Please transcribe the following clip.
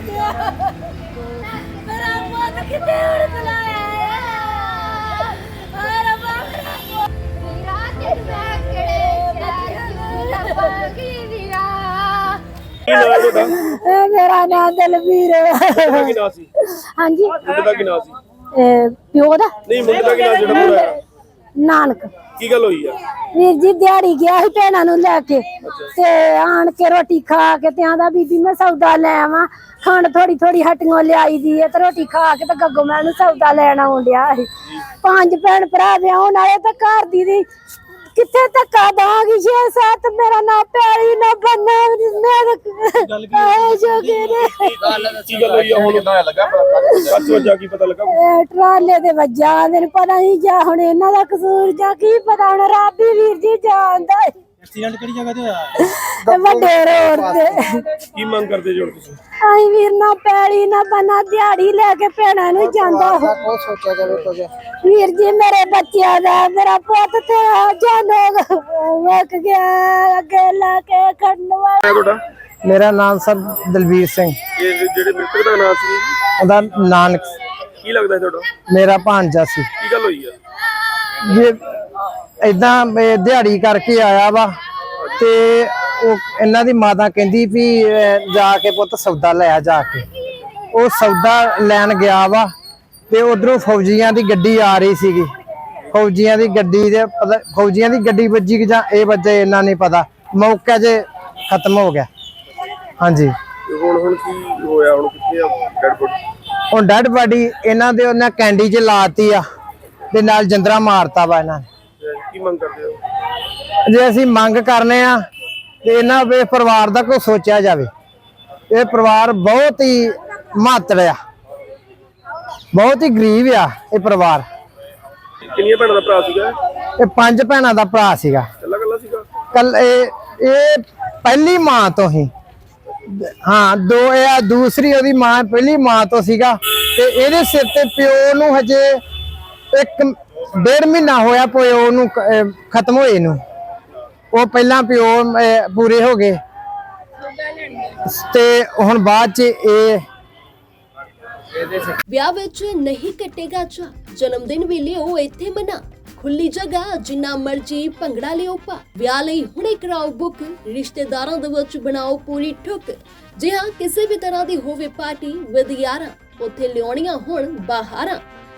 ਗਿਆ ਮੇਰਾ ਪੁੱਤ ਕਿੱਥੇ ਹੁਣ ਬੁਲਾਇਆ ਆ? ਰੱਬਾ ਮੇਰਾ ਪੁੱਤ ਵੀਰਾ ਤੇ ਮੈਂ ਕਿਹੜੇ ਲੱਭਾਂਗੀ ਵੀਰਾ। ਕੀ ਨਾਮ ਹੈ ਤੁਹਾਡਾ? ਇਹ ਮੇਰਾ ਨਾਮ ਦਲਵੀਰ ਮੁੰਡਾ ਕੀ ਨਾਮ ਸੀ? ਹਾਂਜੀ। ਮੁੰਡੇ ਦਾ ਕੀ ਨਾਮ ਸੀ? ਇਹ ਪਿਓ ਦਾ? ਨਹੀਂ ਮੁੰਡੇ ਦਾ ਕੀ ਨਾਮ ਜਿਹੜਾ ਪੂਰਾ ਹੈ? ਨਾਨਕ। ਕੀ ਗੱਲ ਹੋਈ ਆ? ਵੀਰ ਜੀ ਦਿਹਾੜੀ ਗਿਆ ਸੀ ਭੈਣਾਂ ਨੂੰ ਲੈ ਕੇ। ਤੇ ਆਣ ਕੇ ਰੋਟੀ ਖਾ ਕੇ ਤੇ ਆਂਦਾ ਬੀਬੀ ਮੈਂ ਸੌਦਾ ਲੈ ਆਵਾਂ। ਖਾਣ ਥੋੜੀ ਥੋੜੀ ਹਟੀਆਂ ਲਿਆਈ ਦੀ ਹੈ ਤੇ ਰੋਟੀ ਖਾ ਕੇ ਤੇ ਗੱਗੋ ਮੈਂ ਨੂੰ ਸੌਦਾ ਲੈਣ ਆਉਣ ਡਿਆ ਸੀ। ਪੰਜ ਭੈਣ ਭਰਾ ਵਿਆਹਣ ਵਾਲੇ ਤਾਂ ਘਰ ਦੀ ਦੀ ਕਿੱਥੇ ਧੱਕਾ ਦਾਂਗੀ ਛੇ ਸੱਤ ਮੇਰਾ ਨਾ ਪਿਆਰੀ ਨਾ ਬੰਨਾ ਮੈਂ ਆਏ ਜੋਗੇ ਨੇ ਕੀ ਗੱਲ ਹੋਈ ਆ ਹੁਣ? ਕਿਦਾਂ ਲੱਗਾ ਕੱਚ ਵਜਾ ਕੀ ਪਤਾ ਲੱਗਾ? ਇਹ ਟਰਾਲੇ ਦੇ ਵੱਜਾ ਆਂਦੇ ਨੇ ਪਤਾ ਨਹੀਂ ਜਾਂ ਹੁਣ ਇਹਨਾਂ ਦਾ ਕਸੂਰ ਜਾਂ ਕੀ ਪਤਾ? ਹੁਣ ਰੱਬ ਹੀ ਵੀਰ ਜੀ ਜਾਣਦਾ ਹੈ। ਐਕਸੀਡੈਂਟ ਕਿਹੜੀ ਜਗ੍ਹਾ ਤੇ ਹੋਇਆ? ਤੇ ਵੱਡੇ ਰੋਡ ਤੇ ਕੀ ਮੰਗ ਕਰਦੇ ਜੋ ਤੁਸੀਂ? ਆਈ ਵੀਰ ਨਾ ਪੈਲੀ ਨਾ ਬਨਾ ਦਿਹਾੜੀ ਲੈ ਕੇ ਭੈਣਾਂ ਨੂੰ ਜਾਂਦਾ ਉਹ। ਉਹ ਸੋਚਿਆ ਜਾਵੇ ਕੁਝ ਵੀਰ ਜੀ ਮੇਰੇ ਬੱਚਿਆਂ ਦਾ ਮੇਰਾ ਪੁੱਤ ਤੇ ਜਾਨੋਗ ਵਕ ਗਿਆ ਅੱਗੇ ਲਾ ਕੇ ਖੜਨ ਵਾਲਾ। ਹੈ ਤੁਹਾਡਾ? ਮੇਰਾ ਨਾਮ ਸਰ ਦਲਵੀਰ ਸਿੰਘ। ਇਹ ਜਿਹੜੇ ਮ੍ਰਿਤਕ ਦਾ ਨਾਮ ਸੀ? ਉਹਦਾ ਨਾਨਕ। ਕੀ ਲੱਗਦਾ ਹੈ ਤੁਹਾਡਾ? ਮੇਰਾ ਭਾਂਜਾ ਸੀ। ਕੀ ਗੱਲ ਹੋਈ ਆ? ਜੇ ਇਦਾਂ ਦਿਹਾੜੀ ਕਰਕੇ ਆਇਆ ਵਾ ਤੇ ਉਹ ਇਹਨਾਂ ਦੀ ਮਾਤਾ ਕਹਿੰਦੀ ਵੀ ਜਾ ਕੇ ਪੁੱਤ ਸੌਦਾ ਲੈ ਜਾ ਕੇ। ਉਹ ਸੌਦਾ ਲੈਣ ਗਿਆ ਵਾ ਤੇ ਉਧਰੋਂ ਫੌਜੀਆਂ ਦੀ ਗੱਡੀ ਆ ਰਹੀ ਸੀਗੀ। ਫੌਜੀਆਂ ਦੀ ਗੱਡੀ ਦੇ ਫੌਜੀਆਂ ਦੀ ਗੱਡੀ ਵੱਜੀ ਜਾਂ ਇਹ ਵੱਜੇ ਇਹਨਾਂ ਨਹੀਂ ਪਤਾ। ਮੌਕੇ 'ਚ ਖਤਮ ਹੋ ਗਿਆ। ਹਾਂਜੀ। ਹੁਣ ਹੁਣ ਕੀ ਹੋਇਆ? ਹੁਣ ਕਿੱਥੇ ਆ ਡੈਡ ਬੋਡੀ? ਹੁਣ ਡੈਡ ਬਾਡੀ ਇਹਨਾਂ ਦੇ ਉਹਨਾਂ ਕੈਂਡੀ 'ਚ ਲਾਤੀ ਆ ਤੇ ਨਾਲ ਜੰਦਰਾ ਮਾਰਤਾ ਵਾ ਇਹਨਾਂ ਨੇ। ਕੀ ਮੰਗ ਕਰਦੇ ਹੋ? ਜੇ ਅਸੀਂ ਮੰਗ ਕਰਨੇ ਆ ਤੇ ਇਹਨਾਂ ਦੇ ਪਰਿਵਾਰ ਦਾ ਕੋਈ ਸੋਚਿਆ ਜਾਵੇ। ਇਹ ਪਰਿਵਾਰ ਬਹੁਤ ਹੀ ਮਾਤੜ ਆ। ਬਹੁਤ ਹੀ ਗਰੀਬ ਆ ਇਹ ਪਰਿਵਾਰ। ਕਿੰਨੀਆਂ ਭੈਣਾਂ ਦਾ ਭਰਾ ਸੀਗਾ? ਇਹ ਪੰਜ ਭੈਣਾਂ ਦਾ ਭਰਾ ਸੀਗਾ। ਕੱਲਾ ਕੱਲਾ ਸੀਗਾ? ਕੱਲ ਇਹ ਇਹ ਪਹਿਲੀ ਮਾਂ ਤੋਂ ਹੀ। ਹਾਂ ਦੋ ਇਹ ਆ ਦੂਸਰੀ ਉਹਦੀ ਮਾਂ ਪਹਿਲੀ ਮਾਂ ਤੋਂ ਸੀਗਾ। ਤੇ ਇਹਦੇ ਸਿਰ ਤੇ ਪਿਓ ਨੂੰ ਹਜੇ ਇੱਕ ਡੇਢ ਮਹੀਨਾ ਹੋਇਆ ਪਿਓ ਨੂੰ ਖਤਮ ਹੋਏ ਨੂੰ। ਉਹ ਪਹਿਲਾਂ ਪਿਓ ਪੂਰੇ ਹੋ ਗਏ। ਤੇ ਹੁਣ ਬਾਅਦ ਚ ਇਹ ਵਿਆਹ ਵਿੱਚ ਨਹੀਂ ਕੱਟੇਗਾ ਚਾ ਜਨਮ ਦਿਨ ਵੀ ਲਿਓ ਇੱਥੇ ਮਨਾ। ਖੁੱਲੀ ਜਗ੍ਹਾ, ਜਿੰਨਾ ਮਰਜ਼ੀ ਭੰਗੜਾ ਲਿਓ ਪਾ ਵਿਆਹ ਲਈ ਹੁਣੇ ਕਰਾਓ ਬੁੱਕ। ਰਿਸ਼ਤੇਦਾਰਾਂ ਦੇ ਵਿੱਚ ਬਣਾਓ ਪੂਰੀ ਠੁੱਕ। ਜੇ ਹਾਂ, ਕਿਸੇ ਵੀ ਤਰ੍ਹਾਂ ਦੀ ਹੋਵੇ ਪਾਰਟੀ ਵਿਦ ਯਾਰਾਂ ਉੱਥੇ ਲਿਆਉਣੀਆਂ ਹੁਣ ਬਾਹਰਾਂ।